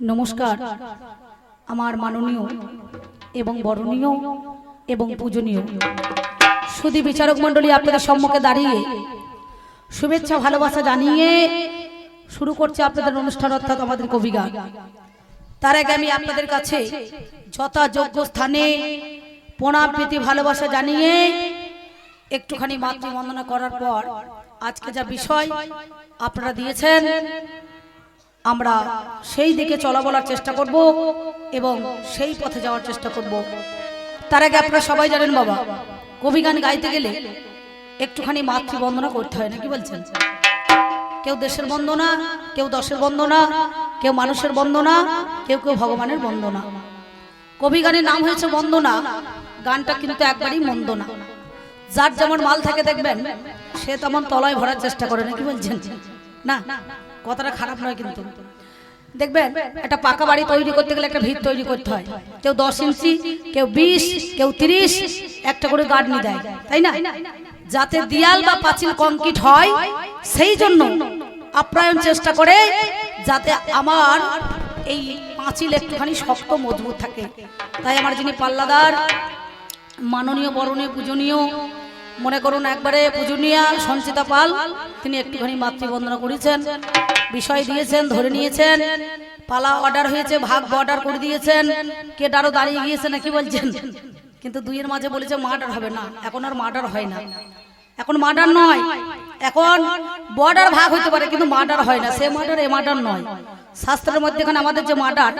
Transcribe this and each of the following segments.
নমস্কার। আমার মাননীয় এবং বরণীয় এবং পূজনীয়। সুদী বিচারক মণ্ডলী, আপনাদের সম্মুখে দাঁড়িয়ে শুভেচ্ছা, ভালোবাসা জানিয়ে শুরু করছে আপনাদের অনুষ্ঠান, অর্থাৎ আমাদের কবিগান তার আগে আমি আপনাদের কাছে যথাযোগ্য স্থানে প্রণাম, প্রীতি, ভালোবাসা জানিয়ে একটুখানি মাতৃবন্দনা করার পর আজকে যা বিষয় আপনারা দিয়েছেন আমরা সেই দিকে চলা বলার চেষ্টা করব এবং সেই পথে যাওয়ার চেষ্টা করব। তার আগে আপনারা সবাই জানেন বাবা কবি গান গাইতে গেলে একটুখানি মাতৃবন্দনা করতে হয় না কি বলছেন? কেউ দেশের বন্দনা কেউ দশের বন্দনা কেউ মানুষের বন্দনা কেউ কেউ ভগবানের বন্দনা। কবি গানের নাম হয়েছে বন্দনা। গানটা কিন্তু একবারই মন্দ না যার যেমন মাল থাকে দেখবেন সে তেমন তলায় ভরার চেষ্টা করে না কি বলছেন? না। কথাটা খারাপ নয় কিন্তু। দেখবেন একটা পাকা বাড়ি তৈরি করতে গেলে একটা ভিত তৈরি করতে হয়। কেউ দশ ইঞ্চি কেউ বিশ কেউ তিরিশ একটা করে গার্ডনি দেয়। তাই না? যাতে দিয়াল বা পাঁচিল কংক্রিট হয় সেই জন্য আপ্রায়ণ চেষ্টা করে যাতে আমার এই পাঁচিল একটুখানি শক্ত মজবুত থাকে। তাই আমার যিনি পাল্লাদার মাননীয় বরণীয় পূজনীয় মনে করুন একবারে পূজনীয়া সঞ্চিতা পাল, তিনি একটুখানি মাতৃবন্দনা করেছেন, বিষয় দিয়েছেন, ধরে নিয়েছেন, পালা অর্ডার হয়েছে, ভাগ অর্ডার করে দিয়েছেন কে ডারও দাঁড়িয়ে গিয়েছে নাকি বলছেন? কিন্তু দুইয়ের মাঝে বলেছে মার্ডার হবে না, এখন আর মার্ডার হয় না। এখন মার্ডার নয়, এখন বর্ডার ভাগ হতে পারে, কিন্তু মার্ডার হয় না, সে মার্ডার এ মার্ডার নয়। শাস্ত্রের মধ্যেখানে আমাদের যে মার্ডার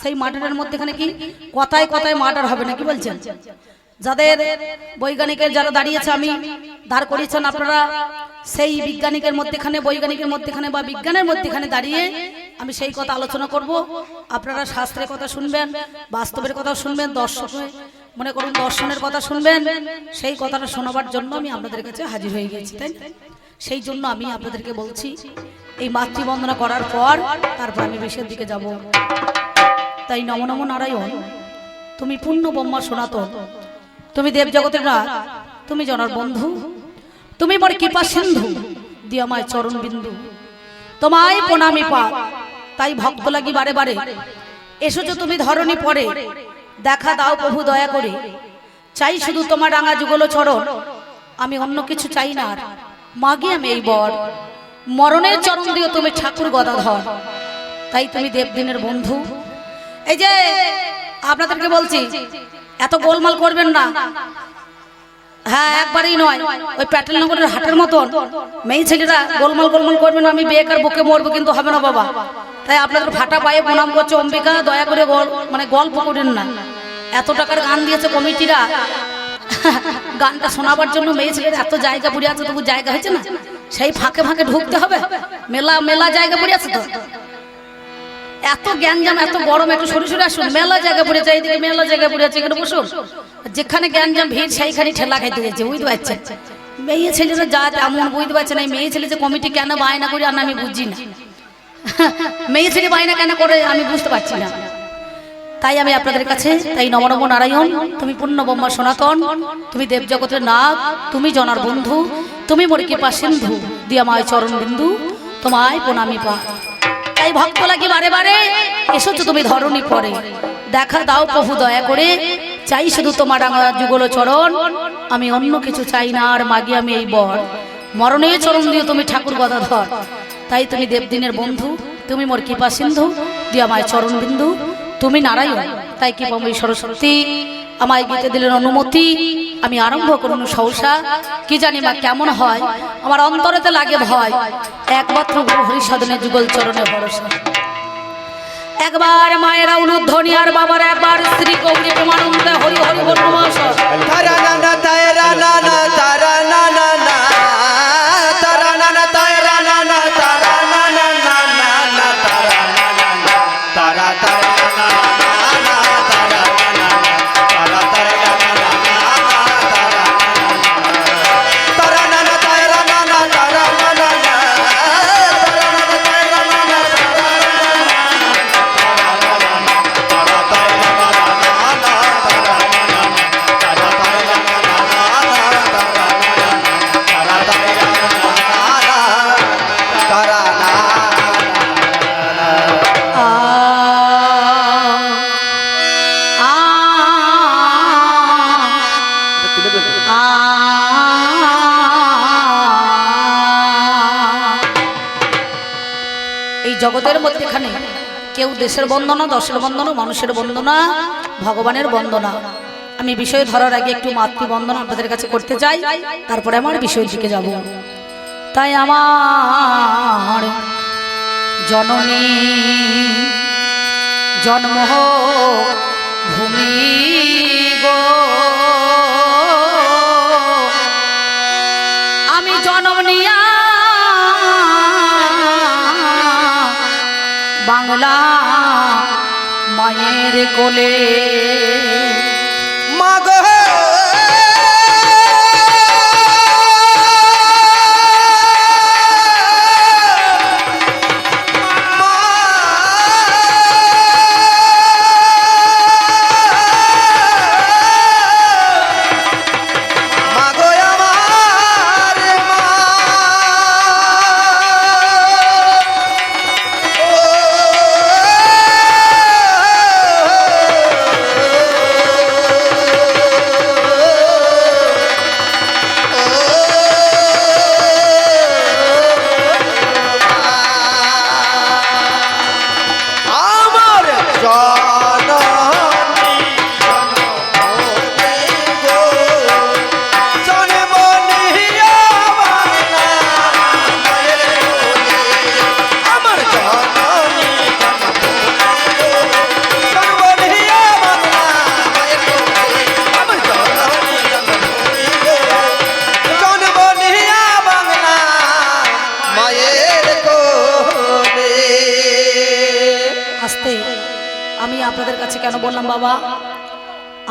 সেই মার্ডারের মধ্যেখানে কি? কথায় কথায় মার্ডার হবে না কি বলছেন? যাদের বৈজ্ঞানিকের যারা দাঁড়িয়েছে আমি, দাঁড় করিয়েছেন আপনারা, সেই বিজ্ঞানিকের মধ্যেখানে, বৈজ্ঞানিকের মধ্যেখানে বা বিজ্ঞানের মধ্যেখানে দাঁড়িয়ে আমি সেই কথা আলোচনা করব। আপনারা শাস্ত্রের কথা শুনবেন, বাস্তবের কথা শুনবেন, দর্শক মনে করুন দর্শনের কথা শুনবেন, সেই কথাটা শোনাবার জন্য আমি আপনাদের কাছে হাজির হয়ে গেছি, তাই সেই জন্য আমি আপনাদেরকে বলছি, এই মাতৃবন্দনা করার পর তারপর আমি বেশের দিকে যাব। তাই নম নম নারায়ণ, তুমি পূর্ণ ব্রহ্মা সনাতন তুমি দেব জগতের রাত তুমি জনার বন্ধু। তুমি মোর কৃপা সিন্ধু দিয়ে আমায় চরণ বিন্দু। তোমায় প্রণামী পা তাই ভক্ত লাগি বারে বারে। এসেছ তুমি ধরণী পরে, দেখা দাও প্রভু দয়া করে। চাই শুধু তোমার রাঙা যুগলো চরণ, আমি অন্য কিছু চাই না আর। মাগি আমি এই বর, মরণের চরণ দিও তুমি ঠাকুর গদাধর। তাই তুমি দেবদিনের বন্ধু। এই যে, আপনাদেরকে বলছি এত গোলমাল করবেন না। হ্যাঁ একবারই নয়। ওই প্যাটেল নগরের হাটের মতন। মেয়ে ছেলেরা গোলমাল গোলমাল করবেন আমি বেকার বুকে মরবো, কিন্তু হবে না বাবা। তাই আপনাদের ফাটা পায়ে প্রণাম করছে, অম্বিকা, দয়া করে মানে গল্প করেন না। এত টাকার গান দিয়েছে কমিটিরা। গানটা শোনাবার জন্য মেয়ে ছেলের এত জায়গা পড়ে আছে, তবু জায়গা হয়েছে না? সেই ফাঁকে ফাঁকে ঢুকতে হবে। মেলা মেলা জায়গা পড়ে আছে তো? এত গ্যাঞ্জাম এত গরম একটু সরে সরে আসুন। মেলা জায়গা পড়ে পড়েছে এইদিকে মেলা জায়গা পড়ে আছে, এখানে বসুন। যেখানে গ্যাঞ্জাম ভিড়, সেইখানে ঠেলা খাইতে গেছে, বুঝতে পারছেন? মেয়ে ছেলেরা যা তেমন, বুঝতে পারছে না মেয়ে ছেলে যে কমিটি কেন বায়না করে আর আমি বুঝছি না। মেয়ে ছেলে বায়না কেন করে আমি বুঝতে পারছি না। তাই আমি আপনাদের কাছে, তাই নমনম নারায়ণ, তুমি পূর্ণ ব্রহ্মা সনাতন, তুমি দেব জগতের নাগ, তুমি জনার বন্ধু, তুমি মোর কৃপা সিন্ধু দিয়া মায় চরণ বিন্দু, তোমায় প্রণামী পা তাই ভক্ত লাগি বারে বারে? এসেছ তুমি ধরণী পরে। দেখা দাও প্রভু দয়া করে। চাই শুধু তোমার রাঙা যুগল চরণ। আমি অন্য কিছু চাই না, আর মাগি আমি এই বর। মরণে চরণ দিও তুমি ঠাকুর কথা ধর তাই তুমি দেবদিনের বন্ধু, তুমি মোর কৃপা সিন্ধু, দিয়ে মায় চরণ বিন্দু। তুমি নারায়ণ, তাই কি বমি সরস্বতী। আমায় গীতে দিলেন অনুমতি। আমি আরম্ভ করুন সহসা। কি জানি মা কেমন হয়। আমার অন্তরেতে লাগে ভয়। একমাত্র গুরু হরিসাধনের যুগল চরণে ভরসা। একবার মায়েরা অনুধ্বনি আর বাবার একবার শ্রী গৌরী প্রেমানন্দে হরি হরি বল কেউ দেশের বন্দনা দশের বন্দনা মানুষের বন্দনা ভগবানের বন্দনা আমি বিষয় ধরার আগে একটু মাতৃবন্দনা আপনাদের কাছে করতে চাই, তারপরে আমার বিষয় দিকে যাব। তাই আমার জননী জন্ম ভূমি গো। মায়ের কোলে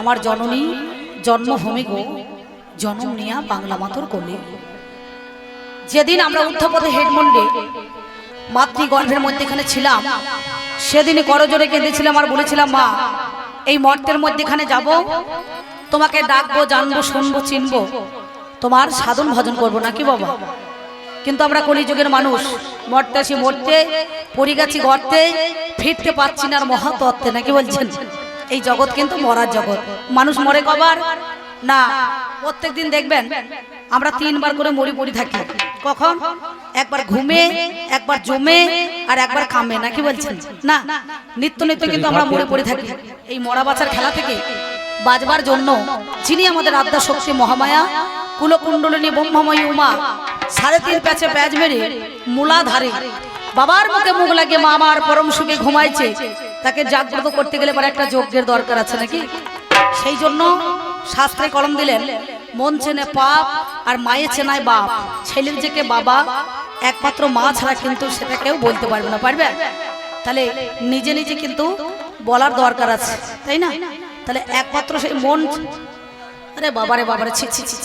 আমার জননী জন্মভূমি গো, জন্ম নিয়া বাংলা মাতর কোলে। যেদিন আমরা উদ্ধপদে হেডমন্ডে মাতৃগর্ভের মধ্যেখানে ছিলাম সেদিনই করজোরে কেঁদেছিলাম আর বলেছিলাম, মা, এই মর্তের মধ্যেখানে যাব, তোমাকে ডাকবো, জানব, শুনব, চিনবো, তোমার সাধন ভজন করব নাকি বাবা? কিন্তু আমরা কলিযুগের মানুষ, মরতে আসি মরতে পড়ি গেছি গর্তে, ফিরতে পারছি না আর মহাতত্ত্বে, নাকি বলছেন? এই জগৎ কিন্তু মরার জগৎ। মানুষ মরে কবার? না প্রত্যেক দিন দেখবেন আমরা তিনবার করে মরি পড়ি থাকি। কখন? একবার ঘুমে, একবার জমে, আর একবার কামে, নাকি বলছেন? না, নিত্য নিত্য কিন্তু আমরা মরে পড়ে থাকি। এই মরা বাছার খেলা থেকে বাজবার জন্য যিনি আমাদের আদ্যা শক্তি মহামায়া, কুলকুণ্ডলিনী ব্রহ্মময়ী উমা, সাড়ে তিন প্যাচে প্যাচ মেরে মূলাধারে বাবার মুখে মুখ লাগে মা আমার পরম সুখে ঘুমাইছে। তাকে জাগ্রত করতে গেলে পরে একটা যজ্ঞের দরকার আছে নাকি? সেই জন্য শাস্ত্রে কলম দিলেন, মন চেনে পাপ আর মায়ে চেনায় বাপ। ছেলের যে বাবা, একমাত্র মা ছাড়া কিন্তু সেটা কেউ বলতে পারবে না, পারবে? তাহলে নিজে নিজে কিন্তু বলার দরকার আছে, তাই না? তাহলে একমাত্র সেই মন আরে বাবারে বাবারে ছি ছি ছি।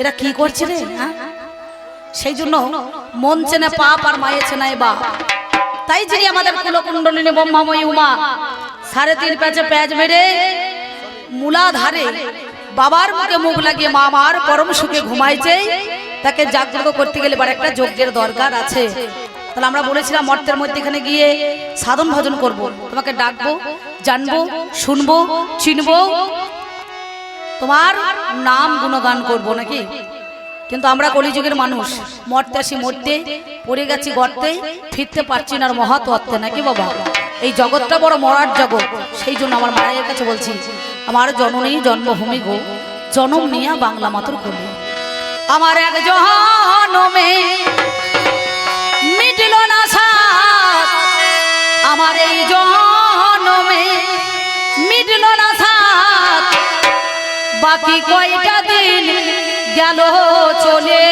এরা কি করছে রে হ্যাঁ? সেই জন্য মন চেনে পাপ আর মায়ে চেনায় বাপ। তাই যিনি আমাদের কুলকুণ্ডলিনী ব্রহ্মাময়ী উমা, সাড়ে তিন প্যাচে প্যাচ মেরে মূলাধারে বাবার মুখে মুখ লাগিয়ে মা আমার পরম সুখে ঘুমাইছে, তাকে জাগ্রত করতে গেলে এবার একটা যজ্ঞের দরকার আছে। তাহলে আমরা বলেছিলাম মর্তের মধ্যে এখানে গিয়ে সাধন ভজন করব। তোমাকে ডাকবো, জানব, শুনব, চিনবো, তোমার নাম গুণগান করব নাকি? কিন্তু আমরা কলিযুগের মানুষ। মরতে আসি মরতে, পড়ে গেছি গর্তে, ফিরতে পারছি না আর মহাতত্ত্বে নাকি বাবা? এই জগৎটা বড় মরার জগৎ, সেই জন্য আমার মায়ের কাছে বলছি, আমার জননী জন্মভূমি গো, জনম নিয়া বাংলা মাতর কোলে। আমার এক জনমে মিটল না সাথ আমার এই জনমে মিটল না সাথ বাকি কয়টা দিন গেল চলে।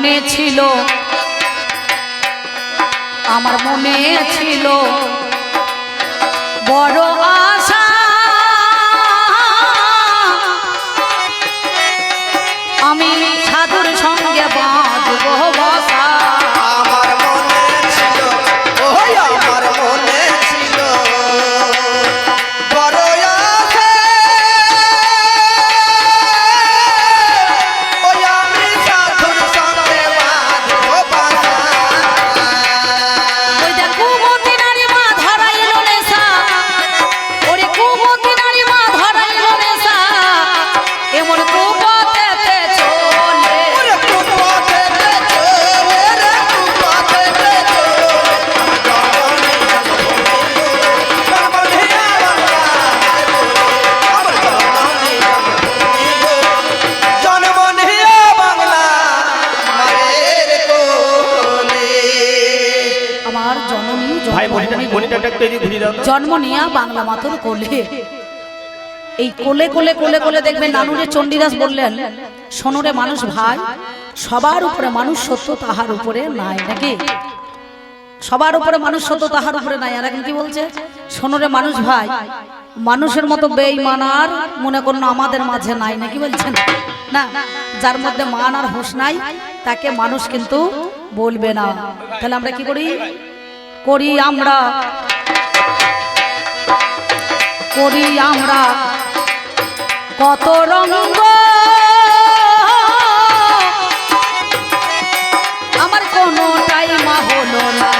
মনে ছিল। আমার মনে ছিল। বড় নিয়া বাংলা মাতর কোলে। এই কোলে কোলে কোলে কোলে দেখবেন নানুরে চণ্ডীদাস বললেন সোনরে মানুষ ভাই, সবার উপরে মানুষ সত্য, তাহার উপরে নাই নাকি? সবার উপরে মানুষ সত্য, তাহার উপরে নাই। আর কি বলছে? সোনরে মানুষ ভাই, মানুষের মতো বেইমানার মনে করুন আমাদের মাঝে নাই নাকি? বলছেন। না, যার মধ্যে মান আর হুঁশ নাই, তাকে মানুষ কিন্তু বলবে না। তাহলে আমরা কি করি? করি আমরা করি আমরা। কত রঙ আমার কোনোটাই মা হলো না।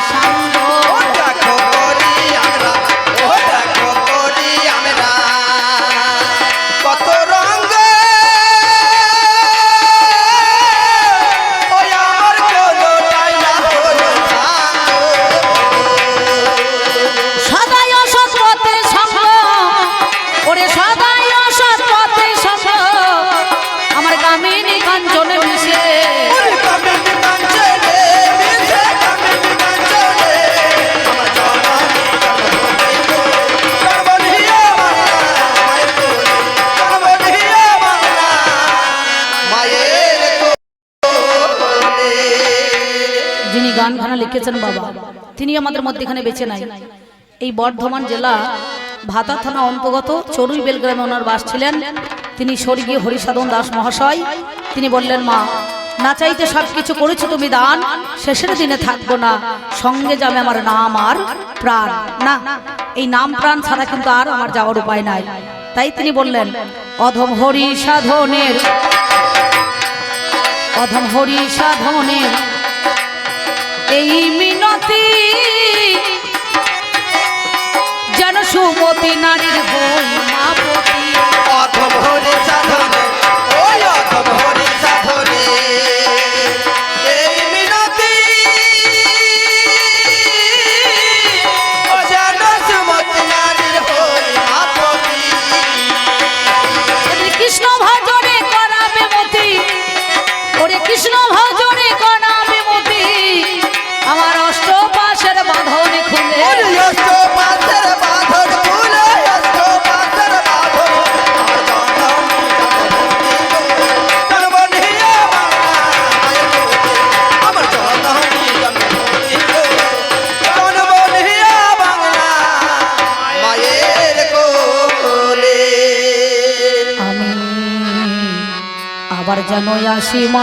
যিনি গান গানা লিখেছেন বাবা, তিনি আমাদের মধ্যেখানে বেঁচে নাই। এই বর্ধমান জেলা ভাতা থানা অন্তর্গত চড়ুই বেলগ্রামে ওনার বাস ছিলেন। তিনি স্বর্গীয় হরিসাধন দাস মহাশয়। তিনি বললেন, মা, না চাইতে সব কিছু করেছ তুমি দান, শেষের দিনে থাকব না। সঙ্গে যাবে আমার নাম আর প্রাণ। না, এই নাম প্রাণ ছাড়া কিন্তু আর আমার যাওয়ার উপায় নাই। তাই তিনি বললেন, অধম হরি সাধনের অধম হরি সাধনের এই মিনতি যেন সুমতি নারীর হই আবার যেন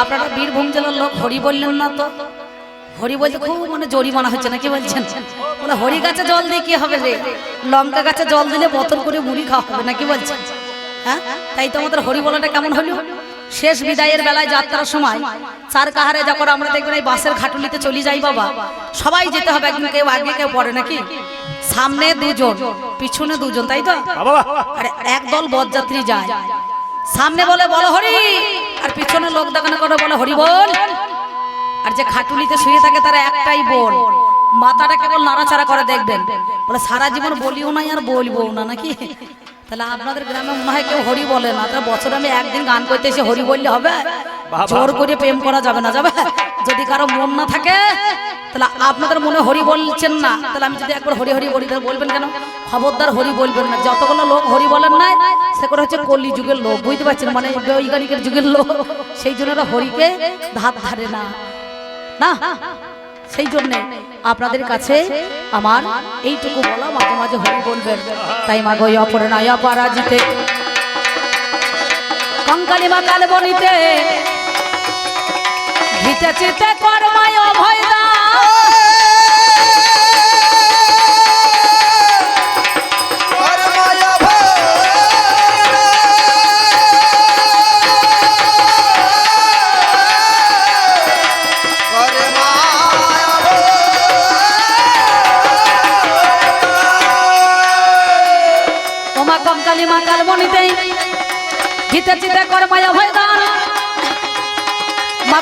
আপনারা বীরভূম জেলার লোক হরি বললেন না তো? হরি বলতে খুব মানে জরিমানা হচ্ছে না কি বলছেন? বলে হরি গাছে জল দিয়ে কি হবে রে? লঙ্কা গাছে জল দিলে বোতল করে মুড়ি খাওয়া হবে না কি বলছেন? হ্যাঁ? তাই তো আমাদের হরি বলাটা কেমন হলো? শেষ বিদায়ের বেলায় যাত্রার সময় চার কাহারে যখন আমরা দেখবেন এই বাসের খাটুলিতে চলে যাই বাবা। সবাই যেতে হবে একদিন কেউ আগে কেউ পড়ে নাকি? সামনে দুজন পিছনে দুজন তাই তো? আর একদল বরযাত্রী যায়। সামনে বলে বলো হরি! আর পিছনে লোক দেখানো করে বলে হরি বল। আর যে খাটুলিতে শুয়ে থাকে তারা একটাই বল মাথাটা কেবল নাড়াচাড়া করে দেখবেন। বলে সারা জীবন বলিও নাই আর বলব না নাকি? তাহলে আপনাদের গ্রামে মনে হয় কেউ হরি বলে না। তাহলে বছর আমি একদিন গান করতে এসে হরি বললে হবে? জোর করে প্রেম করা যাবে না যাবে? যদি কারও মন না থাকে তাহলে আপনাদের মনে হরি বলছেন না? তাহলে আমি যদি একবার হরি হরি বলি, তাহলে বলবেন কেন? খবরদার হরি বলবেন না। যতগুলো লোক হরি বলেন না সেগুলো হচ্ছে কলি যুগের লোক, বুঝতে পারছেন? মানে বৈজ্ঞানিকের যুগের লোক। সেই জন্য ওরা হরিকে ধার ধারে না। না, সেই জন্য আপনাদের কাছে আমার এইটুকু বলা, মাঝে মাঝে হরি বলবেন। তাই মা গই অপরে নাই অপরাজিতে। কঙ্কালি মা কাল বনিতে ঘিতে চিতে কর্মায় অভয় মা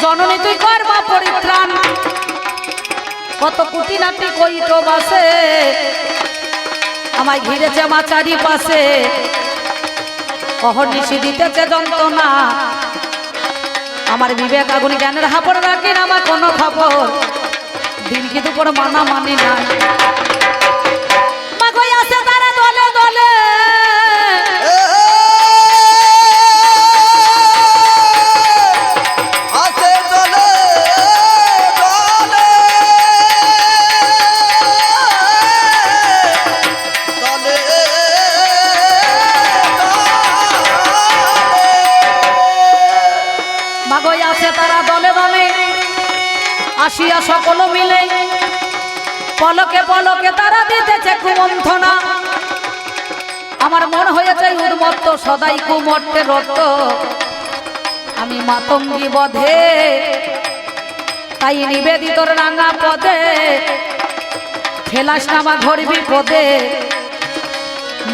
জননী তুই কর্মা পরিত্রাণ। কত কুটি নাটি কইট বাসে। আমায় ঘিরেছে আমার চারিপাশে। অহর্নিশি দিতেছে যন্ত্রণা। আমার বিবেক আগুন জ্ঞানের হাপড় রাখি না আমার কোনো খবর। দিন কিন্তু কোনো মানা মানি না। আছে তারা দলে দলে। আসিয়া সকল মিলে পলকে পলকে তারা দিতেছে কুমন্থনা আমার মন হয়েছে উন্মত্ত, সদাই কুমর্তে রক্ত। আমি মাতঙ্গী বধে, তাই নিবেদিতর রাঙা পদে। ফেলাস নামা ঘর বিপদে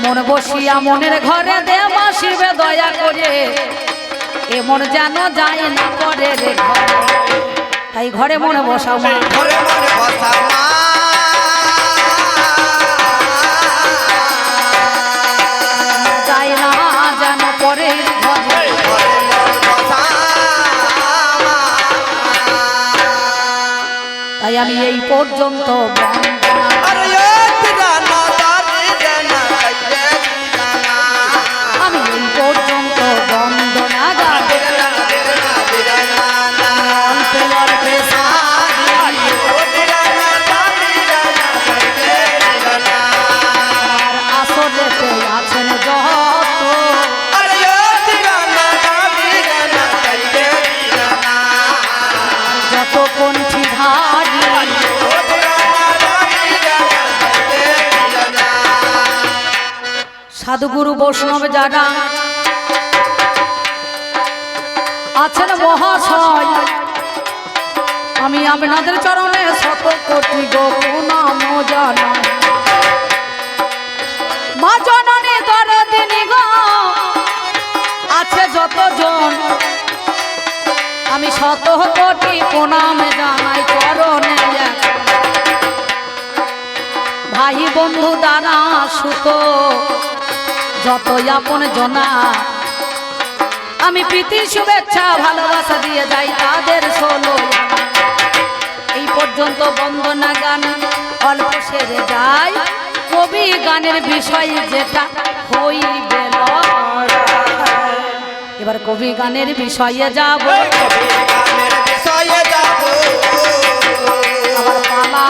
মন বসিয়া মনের ঘরে দে মাসিবে দয়া করে। এমন যেন যায় না পরে রে তাই ঘরে মনে বসাও মা। ঘরে মনে বসা মা। যায় না যেন পরে তাই আমি এই পর্যন্ত বন্দনা সাধুগুরু বৈষ্ণব যারা আছেন মহাশয়। আমি আপনাদের চরণে শত কোটি গোপনাম জানা মা জননী দরদিনী আছে যতজন। আমি শত কোটি প্রণাম জানাই চরণে। ভাই বন্ধু দ্বারা সুত যতই আপন জনা আমি প্রীতি শুভেচ্ছা ভালোবাসা দিয়ে যাই তাদের ষোলো। এই পর্যন্ত বন্দনা গান অল্প সেরে যায় কবি গানের বিষয় যেটা হইবে। এবার কবি গানের বিষয়ে যাব। গানের বিষয়ে যাব। আমার পালা